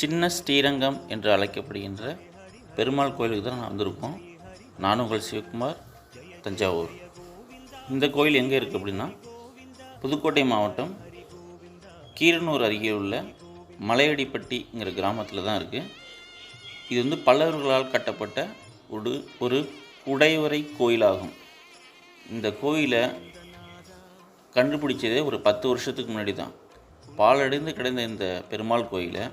சின்ன ஸ்ரீரங்கம் என்று அழைக்கப்படுகின்ற பெருமாள் கோயிலுக்கு தான் நான் வந்திருக்கோம். நான் உங்கள் சிவகுமார் தஞ்சாவூர். இந்த கோயில் எங்கே இருக்குது அப்படின்னா புதுக்கோட்டை மாவட்டம் கீரனூர் அருகே உள்ள மலையடிப்பட்டிங்கிற கிராமத்தில் தான் இருக்குது இது வந்து பல்லவர்களால் கட்டப்பட்ட ஒரு ஒரு உடைவரை கோயிலாகும். இந்த கோயிலை கண்டுபிடிச்சதே ஒரு பத்து வருஷத்துக்கு முன்னாடி தான். பாலடைந்து கிடந்த இந்த பெருமாள் கோயிலை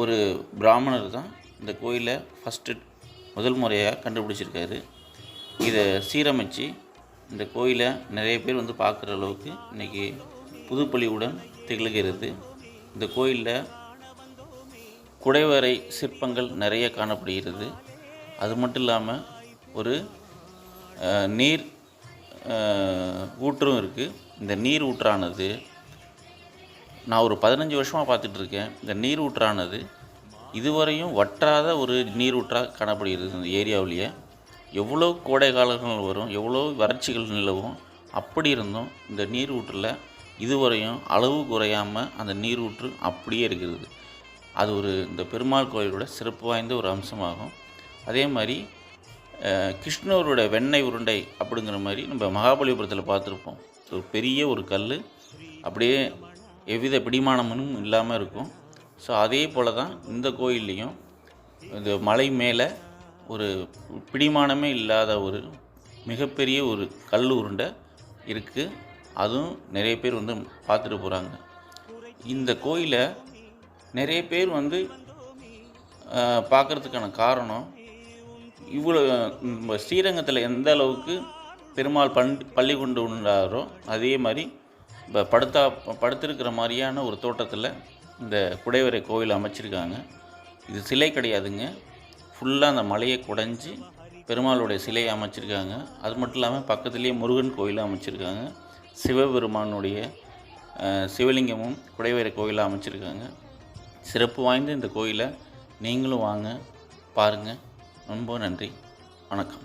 ஒரு பிராமணர் தான் இந்த கோயிலை ஃபஸ்ட்டு முதல் முறையாக கண்டுபிடிச்சிருக்காரு. இதை சீரமைச்சு இந்த கோயிலை நிறைய பேர் வந்து பார்க்குற அளவுக்கு இன்றைக்கி புதுப்பொலிவுடன் திகழ்கிறது. இந்த கோயிலில் குடைவரை சிற்பங்கள் நிறைய காணப்படுகிறது. அது மட்டும் இல்லாமல் ஒரு நீர் ஊற்றும் இருக்குது இந்த நீர் ஊற்றானது நான் ஒரு பதினஞ்சு வருஷமாக பார்த்துட்ருக்கேன். இந்த நீரூற்றானது இதுவரையும் வற்றாத ஒரு நீரூற்றாக காணப்படுகிறது இந்த ஏரியாவிலேயே. எவ்வளோ கோடை காலங்கள் வரும் எவ்வளோ வறட்சிகள் நிலவும் அப்படி இருந்தும் இந்த நீரூற்றில் இதுவரையும் அளவு குறையாமல் அந்த நீரூற்று அப்படியே இருக்கிறது. அது ஒரு இந்த பெருமாள் கோயிலோட சிறப்பு வாய்ந்த ஒரு அம்சமாகும். அதே மாதிரி கிருஷ்ணரோட வெண்ணெய் உருண்டை அப்படிங்கிற மாதிரி நம்ம மகாபலிபுரத்தில் பார்த்துருப்போம். ஒரு பெரிய ஒரு கல் அப்படியே எவ்வித பிடிமானமும் இல்லாமல் இருக்கும். ஸோ அதே போல் தான் இந்த கோயில்லையும் இந்த மலை மேலே ஒரு பிடிமானமே இல்லாத ஒரு மிகப்பெரிய ஒரு கல் உருண்டை இருக்குது அதுவும் நிறைய பேர் வந்து பார்த்துட்டு போகிறாங்க இந்த கோயிலை நிறைய பேர் வந்து பார்க்குறதுக்கான காரணம் இவ்வளோ ஸ்ரீரங்கத்தில் எந்த அளவுக்கு பெருமாள் பண் பள்ளி கொண்டு உண்டாரோ அதே மாதிரி இப்போ படுத்தா படுத்திருக்கிற மாதிரியான ஒரு தோட்டத்தில் இந்த குடைவரை கோயில் அமைச்சிருக்காங்க. இது சிலை கிடையாதுங்க. ஃபுல்லாக அந்த மலையை குடைஞ்சி பெருமாளுடைய சிலையை அமைச்சிருக்காங்க. அது மட்டும் இல்லாமல் பக்கத்துலேயே முருகன் கோயிலும் அமைச்சிருக்காங்க. சிவபெருமானுடைய சிவலிங்கமும் குடைவரை கோயிலாக அமைச்சிருக்காங்க. சிறப்பு வாய்ந்த இந்த கோயிலை நீங்களும் வாங்க பாருங்கள் ரொம்ப நன்றி. வணக்கம்.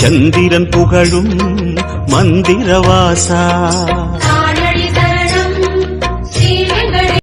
சந்திரன் புகழும் மந்திரவாசா.